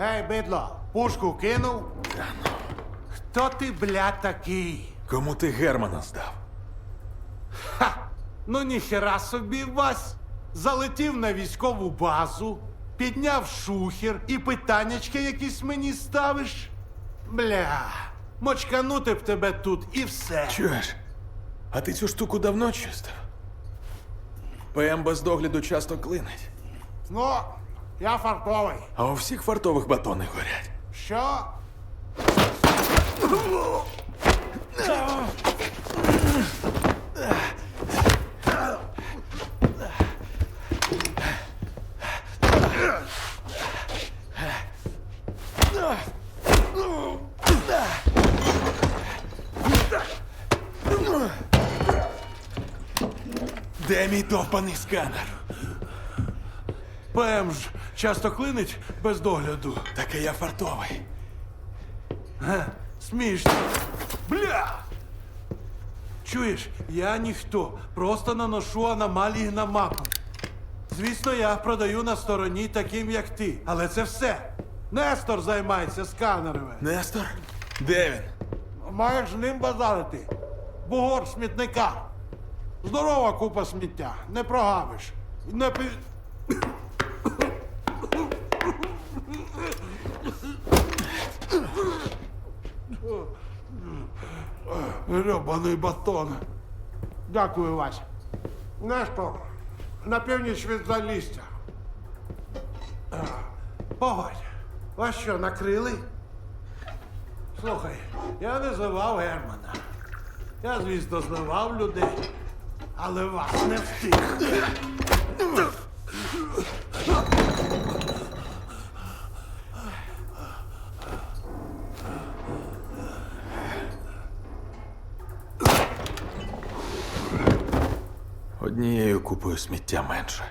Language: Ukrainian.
Ей, бидло, пушку кинув? Хто ти, бля, такий? Кому ти Германа здав? Ха! Ну ніхера собі вас. Залетів на військову базу, підняв шухер і питаннячки якісь мені ставиш. Бля, мочканути б тебе тут і все. Чуєш? А ти цю штуку давно чистив? ПМ без догляду часто клинить, Ну, я фартовий. а у всіх фартових батони горять. Що? Де мій довбаний сканер? ПМ ж часто клинить без догляду. Так і я фартовий. Ге, Смішно. Бля! Чуєш, я ніхто, просто наношу аномалії на мапу. Звісно, я продаю на стороні таким, як ти. Але це все. Нестор займається сканерами. Нестор? Де він? Маєш ним базарити. Бугор смітника. Здорова купа сміття. Не прогавиш. Не пі... Гребаний батон. Дякую, Вася. Нестор, на північ від залістя. Погодь, вас що, накрили? Слухай, я не зливав Германа. Я, звісно, зливав людей, але вас не встиг. Однією купою сміття менше.